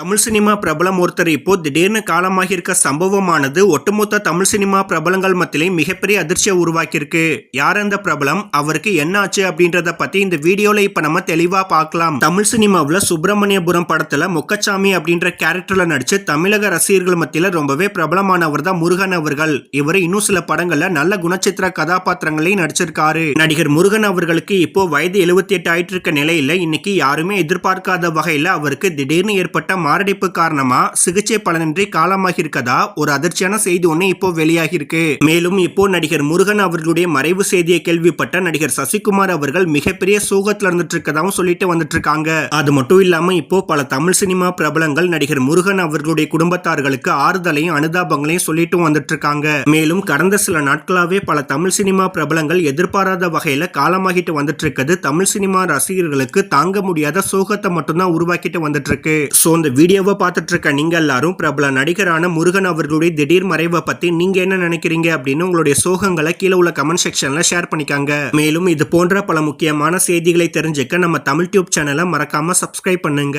Tamil cinema பிரபலம் ஒருத்தர் இப்போ திடீர்னு காலமாக இருக்க சம்பவமானது ஒட்டுமொத்த தமிழ் சினிமா பிரபலங்கள் மத்தியிலே மிகப்பெரிய அதிர்ச்சியை உருவாக்கியிருக்கு. யார் அந்த பிரபலம்? அவருக்கு என்ன ஆச்சு அப்படின்றத பத்தி இந்த வீடியோல இப்ப நம்ம தெளிவா பார்க்கலாம். தமிழ் சினிமாவில் சுப்பிரமணியபுரம் படத்துல முக்கச்சாமி அப்படின்ற கேரக்டர்ல நடிச்சு தமிழக ரசிகர்கள் மத்தியில ரொம்பவே பிரபலமானவர் தான் முருகன் அவர்கள். இவர் இன்னும் சில படங்கள்ல நல்ல குணச்சித்திர கதாபாத்திரங்களையும் நடிச்சிருக்காரு. நடிகர் முருகன் அவர்களுக்கு இப்போ வயது 78 எட்டு ஆயிட்டு இருக்க நிலையில இன்னைக்கு யாருமே எதிர்பார்க்காத வகையில அவருக்கு திடீர்னு ஏற்பட்ட மாரடைப்பு காரணமா சிகிச்சை பலனின்றி காலமாகி இருக்கதா ஒரு அதிர்ச்சியான செய்தி ஒன்று இப்போ வெளியாகி இருக்கு மேலும் இப்போ நடிகர் முருகன் அவர்களுடைய மறைவு செய்தியை கேள்விப்பட்ட நடிகர் சசிகுமார் அவர்கள் மிகப்பெரிய சோகத்துல இருந்துட்டு இருக்கதாவும் சொல்லிட்டு வந்துட்டு இருக்காங்க அது மட்டும் இல்லாம இப்போ பல தமிழ் சினிமா பிரபலங்கள் நடிகர் முருகன் அவர்களுடைய குடும்பத்தார்களுக்கு ஆறுதலையும் அனுதாபங்களையும் சொல்லிட்டு வந்துட்டு இருக்காங்க மேலும் கடந்த சில நாட்களாவே பல தமிழ் சினிமா பிரபலங்கள் எதிர்பாராத வகையில காலமாகிட்டு வந்துட்டு இருக்கிறது தமிழ் சினிமா ரசிகர்களுக்கு தாங்க முடியாத சோகத்தை மட்டும்தான் உருவாக்கிட்டு வந்துட்டு இருக்கு சோ இந்த வீடியோவை பார்த்துட்டு இருக்க நீங்க எல்லாரும் பிரபல நடிகரான முருகன் அவர்களுடைய திடீர் மறைவை பத்தி நீங்க என்ன நினைக்கிறீங்க அப்படின்னு உங்களுடைய சோகங்களை கீழே உள்ள கமெண்ட் செக்ஷன்ல ஷேர் பண்ணிக்காங்க. மேலும் இது போன்ற பல முக்கியமான செய்திகளை தெரிஞ்சுக்க நம்ம தமிழ் டியூப் சேனலை மறக்காம சப்ஸ்கிரைப் பண்ணுங்க.